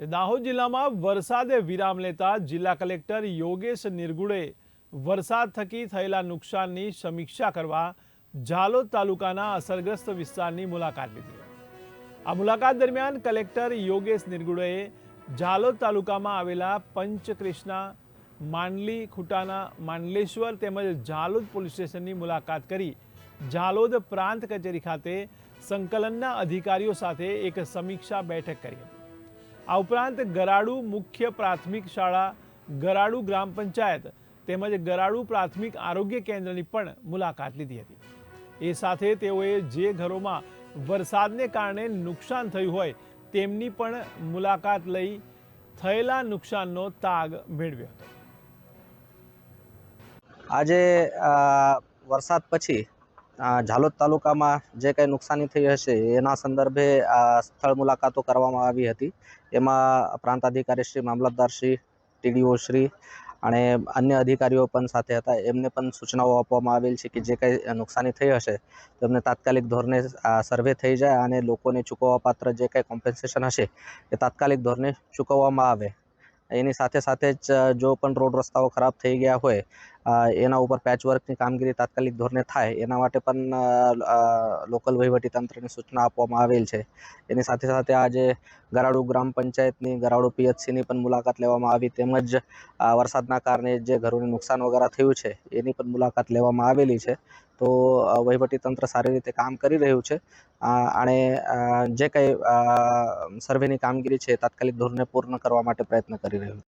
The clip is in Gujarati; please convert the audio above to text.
દાહોદ જિલ્લામાં વરસાદે વિરામ લેતા જિલ્લા કલેક્ટર યોગેશ નિર્ગુડે વરસાદ થકી થયેલા નુકસાનની સમીક્ષા કરવા ઝાલોદ તાલુકાના અસરગ્રસ્ત વિસ્તારની મુલાકાત લીધી. આ મુલાકાત દરમિયાન કલેક્ટર યોગેશ નિર્ગુડેએ ઝાલોદ તાલુકામાં આવેલા પંચકૃષ્ણા, માંડલી ખુટાના માંડલેશ્વર તેમજ ઝાલોદ પોલીસ સ્ટેશનની મુલાકાત કરી ઝાલોદ પ્રાંત કચેરી ખાતે સંકલનના અધિકારીઓ સાથે એક સમીક્ષા બેઠક કરી હતી. આ ઉપરાંત ગરાડુ મુખ્ય પ્રાથમિક શાળા, ગરાડુ ગ્રામ પંચાયત તેમજ ગરાડુ પ્રાથમિક આરોગ્ય કેન્દ્રની પણ મુલાકાત લીધી હતી. એ સાથે તેઓએ જે ઘરોમાં વરસાદને કારણે નુકસાન થયું હોય તેમની પણ મુલાકાત લઈ થયેલા નુકસાનનો તાગ મેળવ્યો હતો. આજે વરસાદ પછી ઝાલોદ તાલુકામાં જે કંઈ નુકસાની થઈ હશે, એના સંદર્ભે આ સ્થળ મુલાકાતો કરવામાં આવી હતી. એમાં પ્રાંત અધિકારી શ્રી, મામલતદાર શ્રી, ટીડીઓ શ્રી અને અન્ય અધિકારીઓ પણ સાથે હતા. એમને પણ સૂચનાઓ આપવામાં આવેલ છે કે જે કંઈ નુકસાની થઈ હશે, તો એમને તાત્કાલિક ધોરણે સર્વે થઈ જાય અને લોકોને ચૂકવવાપાત્ર જે કંઈ કોમ્પન્સેશન હશે, એ તાત્કાલિક ધોરણે ચૂકવવામાં આવે. એની સાથે સાથે જ જો પણ રોડ રસ્તાઓ ખરાબ થઈ ગયા હોય એના ઉપર પેચવર્કની કામગીરી તાત્કાલિક ધોરણે થાય. એના માટે પણ લોકલ વહીવટી તંત્રને સૂચના આપવામાં આવેલ છે. એની સાથે સાથે આજે ગરાડુ ગ્રામ પંચાયતની, ગરાડુ પીએચસીની પણ મુલાકાત લેવામાં આવી. તેમજ વરસાદના કારણે જે ઘરોને નુકસાન વગેરે થયું છે, એની પણ મુલાકાત લેવામાં આવેલી છે. તો વહીવટીતંત્ર વહીવટી તંત્ર સારી રીતે કામ કરી રહ્યું છે. અને જે કંઈ સર્વેની કામગીરી છે તાત્કાલિક ધોરણે પૂર્ણ કરવા માટે પ્રયત્ન કરી રહ્યું છે.